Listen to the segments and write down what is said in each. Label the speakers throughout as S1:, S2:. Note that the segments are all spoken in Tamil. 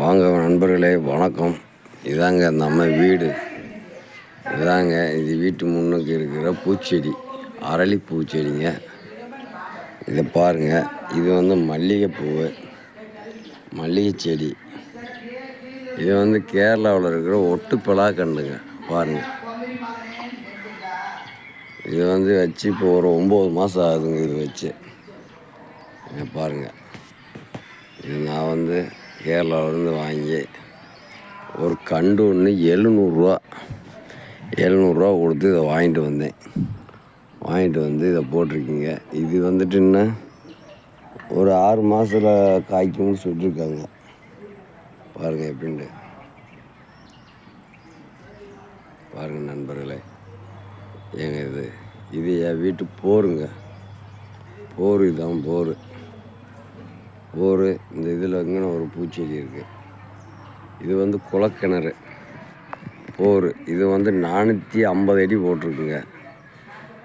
S1: வாங்க நண்பர்களே வணக்கம். இதாங்க நம்ம வீடு. இதாங்க இது வீட்டு முன்னுக்கு இருக்கிற பூச்செடி. அரளி பூச்செடிங்க. இதை பாருங்கள் இது வந்து மல்லிகைப்பூ மல்லிகை செடி இது வந்து கேரளாவில் இருக்கிற ஒட்டு கண்டுங்க பாருங்கள் இது வந்து வச்சு இப்போ ஒரு ஒம்பது மாதம் ஆகுதுங்க இது வச்சு. பாருங்கள் நான் வந்து கேரளாவிலேருந்து வாங்கி ஒரு கண்டு ஒன்று எழுநூறுரூவா எழுநூறுரூவா கொடுத்து இதை வாங்கிட்டு வந்தேன். வாங்கிட்டு வந்து இதை போட்டிருக்கீங்க. இது வந்துட்டு என்ன? ஒரு ஆறு மாதத்தில் காய்க்கும்னு சொல்லியிருக்காங்க பாருங்கள் எப்படின்ட்டு. பாருங்கள் நண்பர்களே ஏங்க இது? இது என் வீட்டு போருங்க. போர் இதுதான் போர். ஓர் இந்த இதில் இங்கே ஒரு பூச்செடி இருக்குது இது வந்து குளக்கிணறு. போர். இது வந்து நானூற்றி ஐம்பது அடி போட்டிருக்குங்க.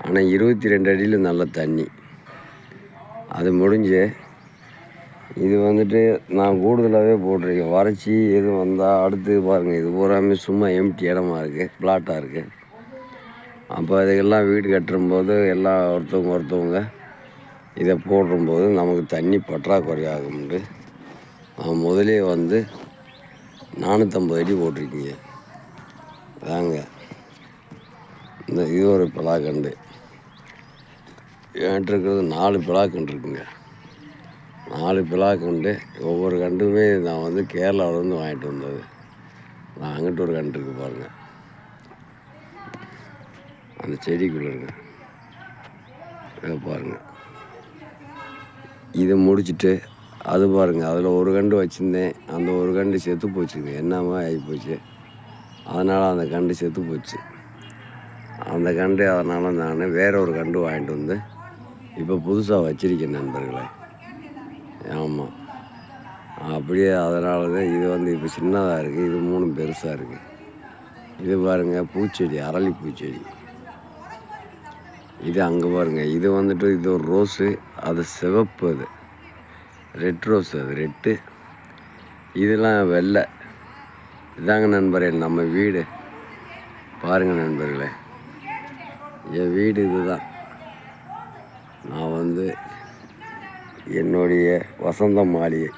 S1: ஆனால் இருபத்தி ரெண்டு அடியில் நல்ல தண்ணி. அது முடிஞ்சு இது வந்துட்டு நான் கூடுதலாகவே போட்டிருக்கேன். வறட்சி எதுவும் வந்தால் அடுத்து பாருங்கள் இது பூராமே சும்மா எம்டி இடமா இருக்குது பிளாட்டாக இருக்குது அப்போ அதுக்கெல்லாம் வீடு கட்டும்போது எல்லா ஒருத்தவங்க ஒருத்தவங்க இதை போடும்போது நமக்கு தண்ணி பற்றாக்குறை உண்டு நான் முதலே வந்து நானூற்றம்பது அடி போட்டிருக்கீங்க. அதாங்க இந்த இது ஒரு பிளாக்கண்டு. என்கிட்ட இருக்கிறது நாலு பிளாக்கண்டு இருக்குங்க. நாலு பிளாக்கண்டு. ஒவ்வொரு கண்டுமே நான் வந்து கேரளாவிலேருந்து வாங்கிட்டு வந்தது. நான் அங்கிட்டு ஒரு கண்டு இருக்கு பாருங்கள் அந்த செடிக்குள்ளே இருங்க இதை பாருங்கள் இதை முடிச்சுட்டு அது பாருங்கள் அதில் ஒரு கண்டு வச்சுருந்தேன். அந்த ஒரு கண்டு செத்து போச்சுங்க. என்னமா ஆகி போச்சு? அதனால் அந்த கண்டு செத்து போச்சு. அந்த கண்டு அதனால் நான் வேற ஒரு கண்டு வாங்கிட்டு வந்து இப்போ புதுசாக வச்சிருக்கேன் நண்பர்களே. ஆமாம் அப்படியே அதனால தான் இது வந்து இப்போ சின்னதாக இருக்குது இது மூணு பெருசாக இருக்குது இது பாருங்கள் பூச்செடி அரளி பூச்செடி. இது அங்கே பாருங்கள் இது வந்துட்டு இது ஒரு ரோஸு அது சிவப்பு அது. ரெட் ரோஸ் அது ரெட்டு இதெல்லாம் வெள்ளை. இதாங்க நண்பரே நம்ம வீடு. பாருங்கள் நண்பர்களே என் வீடு இதுதான். நான் வந்து என்னுடைய வசந்த மாளிகை.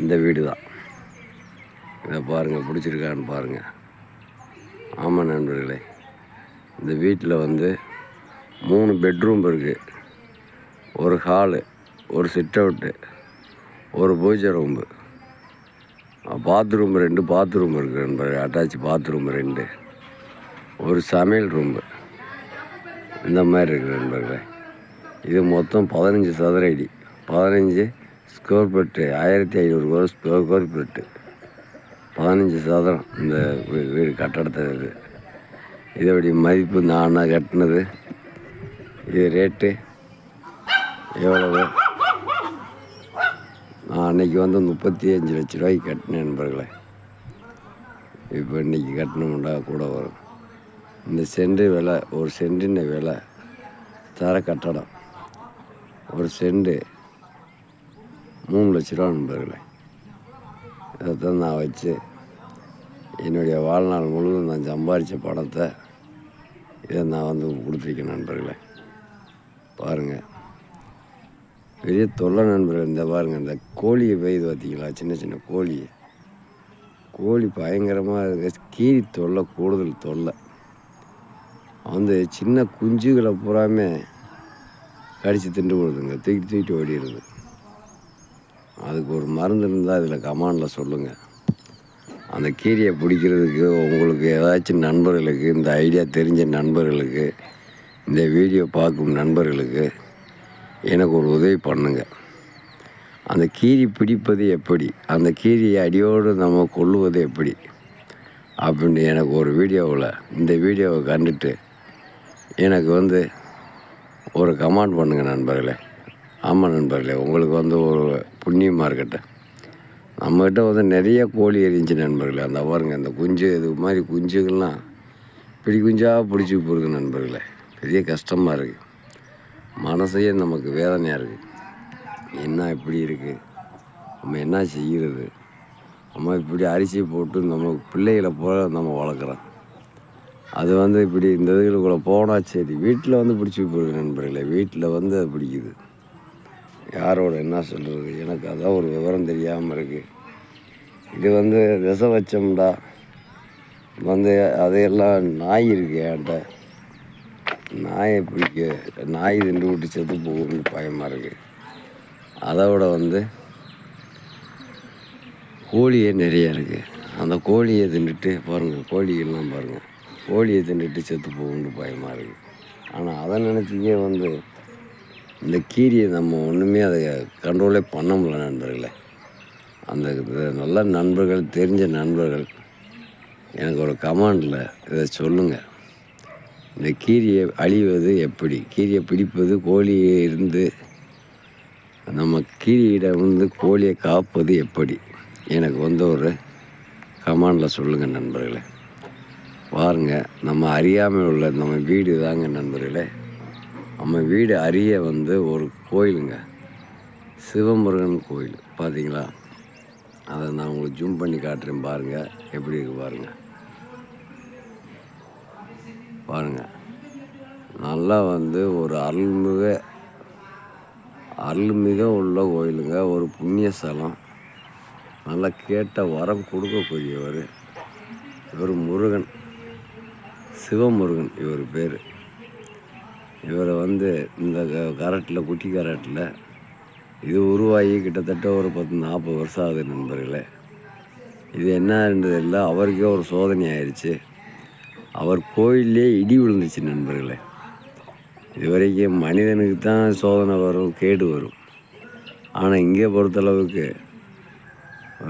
S1: இந்த வீடு தான் இதை பாருங்கள் பிடிச்சிருக்கான்னு பாருங்கள் ஆமாம் நண்பர்களே இந்த வீட்டில் வந்து மூணு பெட்ரூம் இருக்குது ஒரு ஹாலு ஒரு சிட் அவுட்டு ஒரு பூஜை ரூம்பு பாத்ரூம் ரெண்டு பாத்ரூம் இருக்குது நண்பர். அட்டாச் பாத்ரூம் ரெண்டு. ஒரு சமையல் ரூம்பு இந்த மாதிரி இருக்குது நண்பர்களே. இது மொத்தம் பதினஞ்சு சதுர அடி. பதினஞ்சு ஸ்கொயர் ஃபீட்டு ஆயிரத்தி ஐநூறு ஸ்கொயர் ஃபீட்டு பதினஞ்சு சதுரம் இந்த வீடு கட்டடத்தை இது இதோடைய மதிப்பு நான் கட்டினது? இது ரேட்டு எவ்வளவு? நான் அன்னைக்கு வந்து முப்பத்தி அஞ்சு லட்ச ரூபாய்க்கு கட்டினேன் நண்பர்களே. இப்போ இன்றைக்கி கட்டணும்டா கூட வரும். இந்த சென்ட் விலை ஒரு சென்டின் விலை தர கட்டடம். ஒரு செண்டு மூணு லட்ச ரூபா நண்பர்களே. இதைத்தான் நான் வச்சு என்னுடைய வாழ்நாள் முழுவதும் நான் சம்பாதிச்ச பணத்தை இதை நான் வந்து கொடுத்துருக்கேன் நண்பர்களே. பாருங்கள் பெரிய தொல்லை நண்பர்கள் இந்த பாருங்கள் இந்த கோழியை பெய்து பார்த்தீங்களா சின்ன சின்ன கோழி. கோழி பயங்கரமாக இருக்க. கீரி தொல்லை கூடுதல் தொல்லை. வந்து சின்ன குஞ்சுகளை பூராமே கடித்து திண்டு கொடுதுங்க தூக்கி தூக்கிட்டு ஓடிடுது. அதுக்கு ஒரு மருந்து இருந்தால் அதில் கமாண்டில் சொல்லுங்கள் அந்த கீரியை பிடிக்கிறதுக்கு உங்களுக்கு ஏதாச்சும் நண்பர்களுக்கு இந்த ஐடியா தெரிஞ்ச நண்பர்களுக்கு இந்த வீடியோ பார்க்கும் நண்பர்களுக்கு எனக்கு ஒரு உதவி பண்ணுங்கள் அந்த கீரி பிடிப்பது எப்படி? அந்த கீரியை அடியோடு நம்ம கொள்ளுவது எப்படி? அப்படின்னு எனக்கு ஒரு வீடியோவில் இந்த வீடியோவை கண்டுட்டு எனக்கு வந்து ஒரு கமெண்ட் பண்ணுங்கள் நண்பர்களே. ஆமாம் நண்பர்களே உங்களுக்கு வந்து ஒரு புண்ணியமாக இருக்கட்டும். நம்மக்கிட்ட வந்து நிறைய கோழி எரிஞ்சு நண்பர்களே. அந்த பாருங்கள் இந்த குஞ்சு இது மாதிரி குஞ்சுகள்லாம் பிடி குஞ்சாக பிடிச்சி போயிருக்கு நண்பர்களே. பெரிய கஷ்டமாக இருக்குது மனசையே நமக்கு வேதனையாக இருக்குது என்ன இப்படி இருக்குது நம்ம என்ன செய்கிறது நம்ம இப்படி அரிசி போட்டு நம்ம பிள்ளைகளை போல நம்ம வளர்க்குறோம். அது வந்து இப்படி இந்த இதுகளுக்குள்ளே போனால் சரி வீட்டில் வந்து பிடிச்சி போயிருக்கு நண்பர்களே வீட்டில் வந்து அது பிடிக்குது. யாரோட என்ன சொல்கிறது எனக்கு அதான் ஒரு விவரம் தெரியாமல் இருக்குது இது வந்து விச வச்சோம்டா. வந்து அதையெல்லாம் நாய் இருக்கு என்கிட்ட. நாயை பிடிக்க நாய் திண்டு விட்டு செத்து போகும்னு பயமாக இருக்குது அதை விட வந்து கோழியே நிறையா இருக்குது அந்த கோழியை தின்றுட்டு பாருங்கள் கோழிகள்லாம் பாருங்கள் கோழியை தின்றுட்டு செத்து போகும்னு பயமாக இருக்குது ஆனால் அதை நினச்சிக்கே வந்து இந்த கீரியை நம்ம ஒன்றுமே அதை கண்ட்ரோலே பண்ண முடியல நண்பர்களே. அந்த நல்ல நண்பர்கள் தெரிஞ்ச நண்பர்கள் எனக்கு ஒரு கமாண்டில் இதை சொல்லுங்கள் இந்த கீரியை அழிவது எப்படி? கீரியை பிடிப்பது கோழியை இருந்து நம்ம கீரியிடம் வந்து கோழியை காப்பது எப்படி? எனக்கு வந்து ஒரு கமாண்டில் சொல்லுங்கள் நண்பர்களே. பாருங்க நம்ம அறியாமல் உள்ள நம்ம வீடு தாங்க நண்பர்களே. நம்ம வீடு அறிய வந்து ஒரு கோயிலுங்க. சிவமுருகன் கோயில் பார்த்தீங்களா அதை நான் உங்களுக்கு ஜூம் பண்ணி காட்டுறேன் பாருங்கள் எப்படி இருக்கு பாருங்கள் பாருங்கள் நல்லா வந்து ஒரு அருள்மிக அருள்மிக உள்ள கோயிலுங்க. ஒரு புண்ணிய ஸ்தலம். நல்லா கேட்ட வரம் கொடுக்கக்கூடியவர் இவர் முருகன். சிவமுருகன் இவர் பேர். இவரை வந்து இந்த க- கரட்டில் குட்டி கரட்டில் இது உருவாகி கிட்டத்தட்ட ஒரு பத்து நாற்பது வருஷம் ஆகுது நண்பர்களே. இது என்னன்றது இல்லை அவருக்கே ஒரு சோதனை ஆயிடுச்சு அவர் கோயிலே இடி விழுந்துச்சு நண்பர்களே. இதுவரைக்கும் மனிதனுக்கு தான் சோதனை வரும் கேடு வரும். ஆனால் இங்கே பொறுத்தளவுக்கு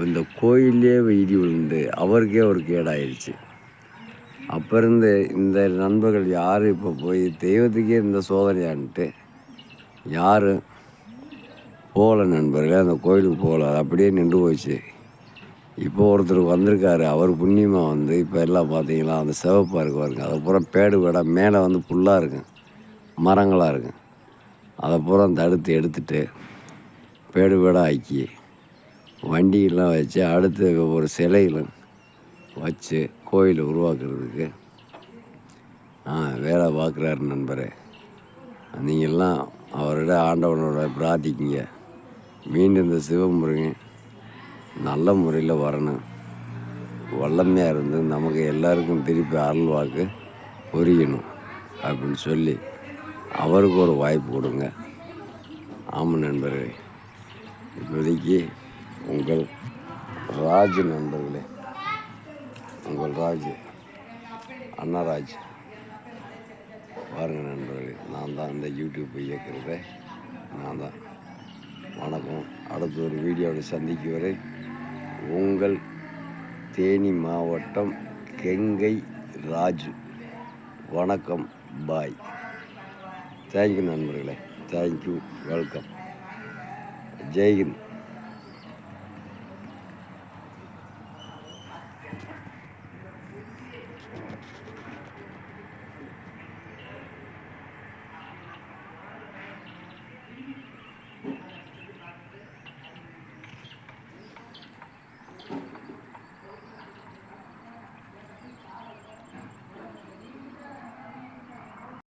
S1: இந்த கோயிலே இடி விழுந்து அவருக்கே ஒரு கேடாயிருச்சு. அப்போ இருந்து இந்த நண்பர்கள் யார் இப்போ போய் தெய்வத்துக்கே இந்த சோதனையான்ட்டு யாரும் போகல நண்பர்களே அந்த கோயிலுக்கு போகல அது அப்படியே நின்று போச்சு. இப்போ ஒருத்தர் வந்திருக்காரு அவர் புண்ணியமாக வந்து இப்போ எல்லாம் பார்த்தீங்களா அந்த சிவப்பாக இருக்கு பாருங்க அதை பூரா பேடு வேடா மேலே வந்து புல்லாக இருக்கும் மரங்களாக இருக்கும் அதை பூரா தடுத்து எடுத்துட்டு பேடு பேடாக ஆக்கி வண்டியெல்லாம் வச்சு அடுத்து ஒரு சிலையிலும் வச்சு கோயில் உருவாக்குறதுக்கு ஆ வேலை பார்க்குறாரு நண்பரே. நீங்கள்லாம் அவரோட ஆண்டவனோட பிரார்த்திக்கிங்க. மீண்டும் இந்த சிவமுருகன் நல்ல முறையில் வரணும். வல்லமையாக இருந்து நமக்கு எல்லாருக்கும் திருப்பி அருள் வாக்கு புரியணும் அப்படின்னு சொல்லி அவருக்கு ஒரு வாய்ப்பு கொடுங்க. ஆமாம் நண்பர்களே. இப்போதைக்கு உங்கள் ராஜு நண்பர்களே. உங்கள் ராஜ் அண்ணாராஜ். பாருங்கள் நண்பர்களே நான் தான் இந்த யூடியூப் இயக்குறத. நான் தான். வணக்கம். அடுத்த ஒரு வீடியோவில் சந்திக்கும் வரை உங்கள் தேனி மாவட்டம் கெங்கை ராஜு. வணக்கம். பாய். தேங்க்யூ நண்பர்களே. Thank you. வெல்கம். ஜெய்ஹிந்த்.